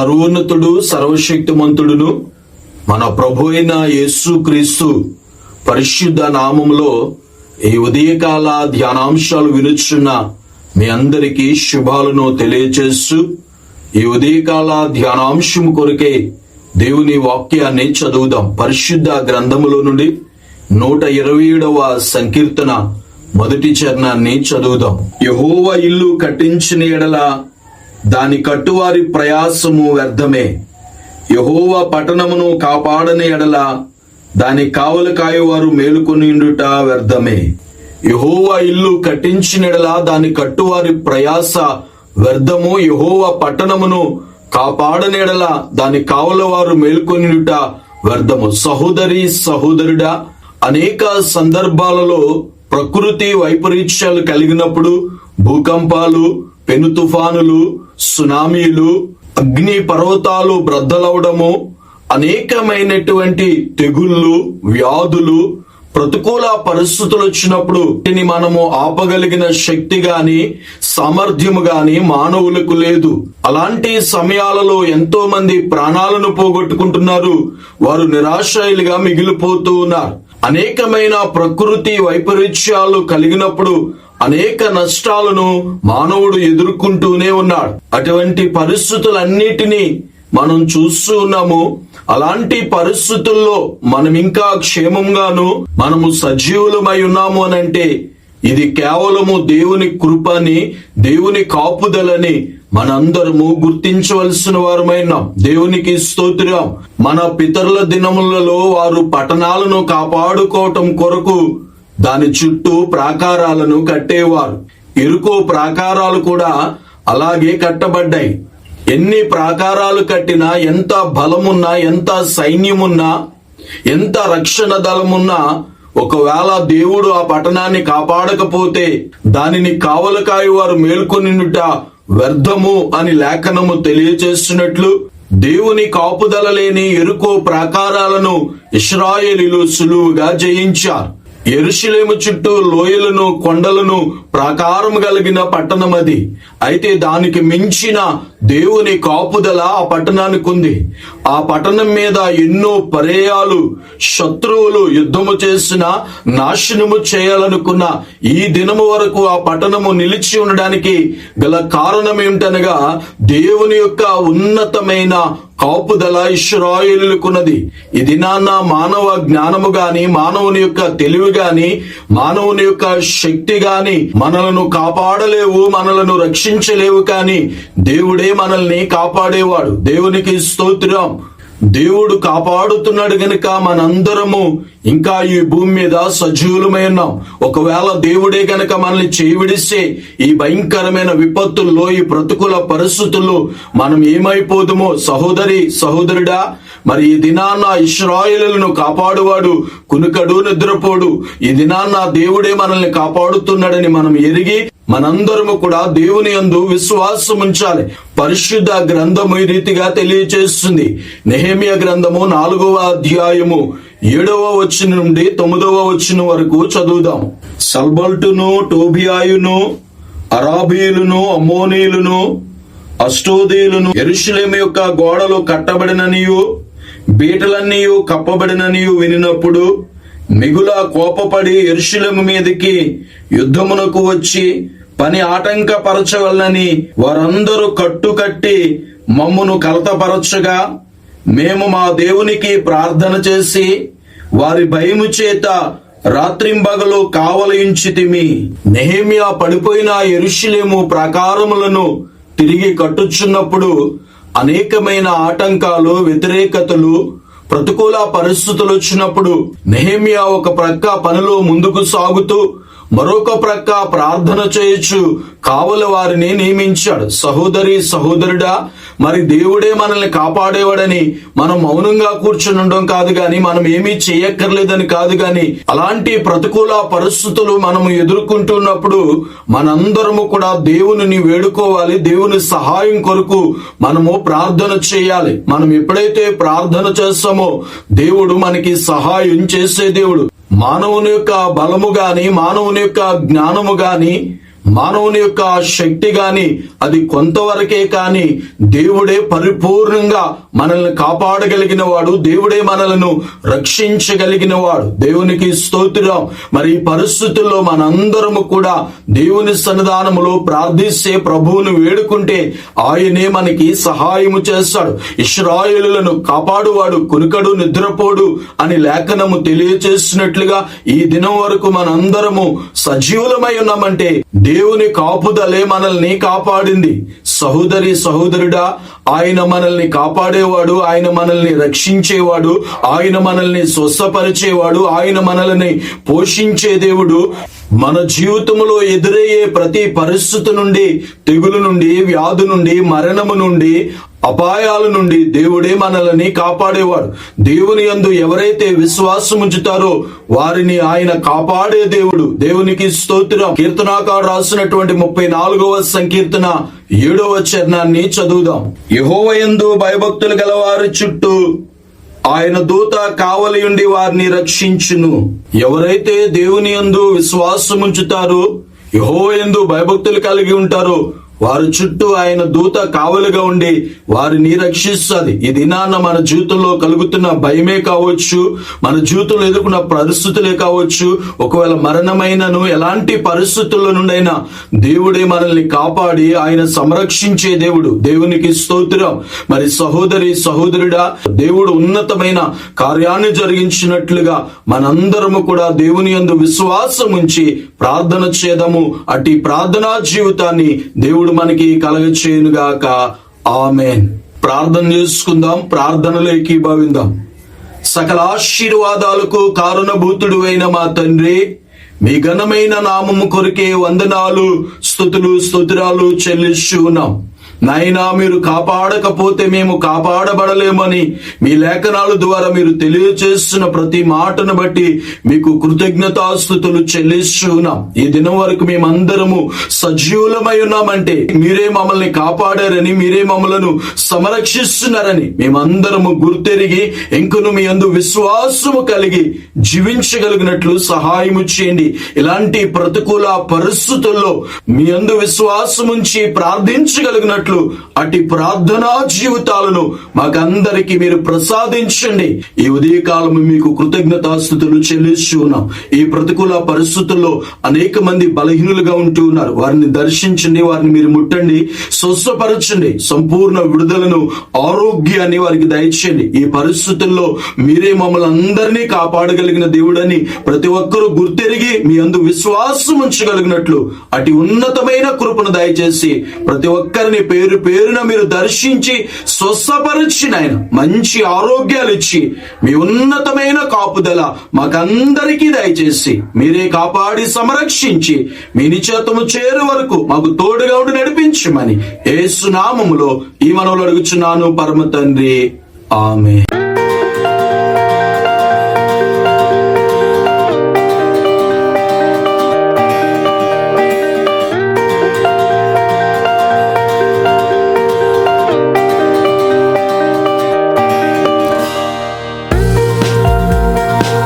సర్వోన్నతుడు సర్వశక్తిమంతుడును మన ప్రభు అయిన యేసు క్రీస్తు పరిశుద్ధ నామములో ఈ ఉదయకాల ధ్యానాంశాలు వినుచున్న మీ అందరికీ శుభాలను తెలియచేస్తూ ఈ ఉదయకాల ధ్యానాంశం కొరకే దేవుని వాక్యాన్ని చదువుదాం. పరిశుద్ధ గ్రంథములో నుండి నూట ఇరవై ఏడవ సంకీర్తన మొదటి చరణాన్ని చదువుదాం. యహోవ ఇల్లు కట్టించిన ఎడల దాని కట్టువారి ప్రయాసము వ్యర్థమే. యహోవ పట్టణమును కాపాడని ఎడల దాని కావలు కాయవారు మేలుకొనిండుట వ్యర్థమే. యహోవ ఇల్లు కట్టించినెడల దాని కట్టువారి ప్రయాస వ్యర్థము యహోవ పట్టణమును కాపాడని ఎడల దాని కావలవారు మేల్కొనిట వ్యర్థము. సహోదరి సహోదరుడా అనేక సందర్భాలలో ప్రకృతి వైపరీత్యాలు కలిగినప్పుడు భూకంపాలు పెను తుఫానులు సునామీలు అగ్ని పర్వతాలు బ్రద్దలవడము అనేకమైనటువంటి తెగుళ్ళు వ్యాధులు ప్రతికూల పరిస్థితులు వచ్చినప్పుడు వీటిని మనము ఆపగలిగిన శక్తి గాని సామర్థ్యము గాని మానవులకు లేదు. అలాంటి సమయాలలో ఎంతో మంది ప్రాణాలను పోగొట్టుకుంటున్నారు. వారు నిరాశయులుగా మిగిలిపోతూ ఉన్నారు. అనేకమైన ప్రకృతి వైపరీత్యాలు కలిగినప్పుడు అనేక నష్టాలను మానవుడు ఎదుర్కొంటూనే ఉన్నాడు. అటువంటి పరిస్థితులన్నిటినీ మనం చూస్తూ ఉన్నాము. అలాంటి పరిస్థితుల్లో మనం ఇంకా క్షేమంగాను మనము సజీవులమై ఉన్నాము అని అంటే ఇది కేవలము దేవుని కృపని దేవుని కాపుదలని మనందరము గుర్తించవలసిన వారమైనాం దేవునికి స్తోత్రం. మన పితరుల దినములలో వారు పట్టణాలను కాపాడుకోవటం కొరకు దాని చుట్టూ ప్రాకారాలను కట్టేవారు. ఇరుకో ప్రాకారాలు కూడా అలాగే కట్టబడ్డాయి. ఎన్ని ప్రాకారాలు కట్టినా ఎంత బలమున్నా ఎంత సైన్యమున్నా ఎంత రక్షణ దళమున్నా ఒకవేళ దేవుడు ఆ పట్టణాన్ని కాపాడకపోతే దానిని కావలకాయి వారు మేల్కొనిట వ్యర్థము అని లేఖనము తెలియచేస్తున్నట్లు దేవుని కాపుదల లేని ఎరుకో ప్రాకారాలను ఇస్రాయేలీలు సులువుగా జయించారు. ఎరుషులేము చుట్టూ లోయలను కొండలను ప్రాకారం కలిగిన పట్టణం అది అయితే దానికి మించిన దేవుని కాపుదల ఆ పట్టణానికి ఉంది. ఆ పట్టణం మీద ఎన్నో పర్యాలు శత్రువులు యుద్ధము చేసిన నాశనము చేయాలనుకున్న ఈ దినము వరకు ఆ పట్టణము నిలిచి ఉండడానికి గల కారణం ఏమిటనగా దేవుని యొక్క ఉన్నతమైన కాపుదల ఇష్రాయిలుకున్నది ఈ దినాన్న మానవ జ్ఞానము గాని మానవుని యొక్క తెలివి గాని మానవుని యొక్క శక్తి గాని మనలను కాపాడలేవు మనలను రక్షించలేవు కానీ దేవుడే మనల్ని కాపాడేవాడు. దేవునికి స్తోత్రం. దేవుడు కాపాడుతున్నాడు గనుక మనందరము ఇంకా ఈ భూమి మీద సజీవులమై ఉన్నాం. ఒకవేళ దేవుడే గనక మనల్ని చేయివిడిస్తే ఈ భయంకరమైన విపత్తుల్లో ఈ ప్రతికూల పరిస్థితుల్లో మనం ఏమైపోదుమో? సహోదరి సహోదరుడా మరి ఈ దినాన్న ఇస్రాయిలను కాపాడువాడు కునుకడు నిద్రపోడు. ఈ దినాన్న దేవుడే మనల్ని కాపాడుతున్నాడని మనం ఎరిగి మనందరము కూడా దేవుని యందు విశ్వాసం ఉంచాలి. పరిశుద్ధ గ్రంథము ఈ రీతిగా తెలియచేస్తుంది. నెహేమియా గ్రంథము నాలుగవ అధ్యాయము. ఏడవ వచ్చిన నుండి తొమ్మిదవ వచ్చిన వరకు చదువుదాం సల్బల్టును టోబియాయును అరాబీయులను అమ్మోనీయులను అష్టోదీయులను ఎరుషులేము యొక్క గోడలు కట్టబడిననియు బీటలన్నీయు కప్పబడిననియు వినినప్పుడు మిగుల కోపపడి ఎరుషులము మీదకి యుద్ధమునకు వచ్చి పని ఆటంకపరచవలనని వారందరూ కట్టుకట్టి మమ్మును కలతపరచగా మేము మా దేవునికి ప్రార్థన చేసి వారి భయము చేత రాత్రింబగలు కావలయించితిమి. నెహేమియా పడిపోయిన ఎరుషులేము ప్రాకారములను తిరిగి కట్టుచున్నప్పుడు అనేకమైన ఆటంకాలు వ్యతిరేకతలు ప్రతికూల పరిస్థితులు వచ్చినప్పుడు నెహేమియా ఒక ప్రక్క పనిలో ముందుకు సాగుతూ మరొక ప్రక్క ప్రార్థన చేయొచ్చు కావల వారిని నియమించాడు. సహోదరి సహోదరుడా మరి దేవుడే మనల్ని కాపాడేవాడని మనం మౌనంగా కూర్చుని ఉండడం కాదు గాని మనం ఏమీ చేయక్కర్లేదని కాదు గాని అలాంటి ప్రతికూల పరిస్థితులు మనము ఎదుర్కొంటున్నప్పుడు మనందరము కూడా దేవుని వేడుకోవాలి దేవుని సహాయం కొరకు మనము ప్రార్థన చేయాలి. మనం ఎప్పుడైతే ప్రార్థన చేస్తామో దేవుడు మనకి సహాయం చేసే దేవుడు. మానవుని యొక్క బలము గాని మానవుని యొక్క జ్ఞానము గాని మానవుని యొక్క శక్తి గాని అది కొంతవరకే కాని దేవుడే పరిపూర్ణంగా మనల్ని కాపాడగలిగిన వాడు దేవుడే మనలను రక్షించగలిగిన వాడు దేవునికి స్తోత్రం. మరి ఈ పరిస్థితుల్లో మనందరము కూడా దేవుని సన్నిధానములో ప్రార్థిస్తే ప్రభువును వేడుకుంటే ఆయనే మనకి సహాయము చేస్తాడు. ఇస్రాయేలులను కాపాడువాడు కునుకడు నిద్రపోడు అని లేఖనము తెలియచేసినట్లుగా ఈ దినం వరకు మనందరము సజీవులమై ఉన్నామంటే దేవుని కాపుదలే మనల్ని కాపాడింది. సహోదరి సహోదరుడా ఆయన మనల్ని కాపాడేవాడు ఆయన మనల్ని రక్షించేవాడు ఆయన మనల్ని స్వస్థపరిచేవాడు ఆయన మనల్ని పోషించే దేవుడు మన జీవితంలో ఎదురయ్యే ప్రతి పరిస్థితి నుండి తెగులు నుండి వ్యాధి నుండి మరణము నుండి అపాయాల నుండి దేవుడే మనల్ని కాపాడేవాడు. దేవుని యందు ఎవరైతే విశ్వాసం ఉంచుతారో వారిని ఆయన కాపాడే దేవుడు. దేవునికి స్తోత్రం. కీర్తనాకారు రాసినటువంటి ముప్పై నాలుగవ సంకీర్తన ఏడవ చరణాన్ని చదువుదాం. యహోవయందు భయభక్తులు గలవారి చుట్టూ ఆయన దూత కావలియుండి వారిని రక్షించును. ఎవరైతే దేవుని యందు విశ్వాసం ఉంచుతారో ఎందు భయభక్తులు కలిగి ఉంటారో వారి చుట్టూ ఆయన దూత కావలుగా ఉండి వారిని రక్షిస్తుంది. ఈ దినాన్న మన జీవితంలో కలుగుతున్న భయమే కావచ్చు మన జీవితంలో ఎదుర్కొన్న పరిస్థితులే కావచ్చు ఒకవేళ మరణమైనను ఎలాంటి పరిస్థితుల నుండైనా దేవుడే మనల్ని కాపాడి ఆయన సంరక్షించే దేవుడు. దేవునికి స్తోత్రం. మరి సహోదరి సహోదరుడా దేవుడు ఉన్నతమైన కార్యాన్ని జరిగించినట్లుగా మనందరము కూడా దేవుని యందు విశ్వాసం ఉంచి ప్రార్థన చేదము. అటు ప్రార్థనా జీవితాన్ని దేవుడు మనకి కలగచేయునుగాక. ఆమెన్. ప్రార్థన చేసుకుందాం ప్రార్థనలో ఏకీభవిందాం సకల ఆశీర్వాదాలకు కారణభూతుడు అయిన మా తండ్రి మీ ఘనమైన నామము కొరికే వందనాలు స్థుతులు స్తోత్రాలు చెల్లిస్తూ ఉన్నాం నాయనా మీరు కాపాడకపోతే మేము కాపాడబడలేమని మీ లేఖనాల ద్వారా మీరు తెలియచేస్తున్న ప్రతి మాటను బట్టి మీకు కృతజ్ఞతాస్థుతులు చెల్లిస్తున్నాం. ఈ దినం వరకు మేమందరము సజీవులమై ఉన్నామంటే మీరే మమ్మల్ని కాపాడారని మీరే మమ్మలను సంరక్షిస్తున్నారని మేమందరము గుర్తెరిగి ఇంకను మీ అందు విశ్వాసము కలిగి జీవించగలిగినట్లు సహాయము చేయండి. ఇలాంటి ప్రతికూల పరిస్థితుల్లో మీ అందు విశ్వాసం ప్రార్థించగలిగినట్లు ప్రార్థించగలిగినట్లు అటు ప్రార్థనా జీవితాలను మాకందరికి మీరు ప్రసాదించండి. ఈ ఉదయకాలం మీకు కృతజ్ఞతాస్థుతులు చెల్లిస్తూ ఉన్నాం. ఈ ప్రతికూల పరిస్థితుల్లో అనేక మంది బలహీనులుగా ఉంటూ ఉన్నారు. వారిని దర్శించండి వారిని మీరు ముట్టండి స్వస్థపరచండి సంపూర్ణ విడుదలను ఆరోగ్యాన్ని వారికి దయచేయండి. ఈ పరిస్థితుల్లో మీరే మమ్మల్ని అందరినీ కాపాడగలిగిన దేవుడని ప్రతి ఒక్కరూ గుర్తెరిగి మీ అందు విశ్వాసం ఉంచగలిగినట్లు అటు ఉన్నతమైన కృపను దయచేసి ప్రతి ఒక్కరిని పేరు పేరున మీరు దర్శించి స్వస్థపరిచిన ఆయన మంచి ఆరోగ్యాలు ఇచ్చి మీ ఉన్నతమైన కాపుదల మాకందరికీ దయచేసి మీరే కాపాడి సంరక్షించి మీ నిచేతము చేరు వరకు మాకు తోడుగా ఉండి నడిపించమని ఏసునామములో ఈ మనవులు అడుగుచున్నాను పరమ తండ్రి. ఆమె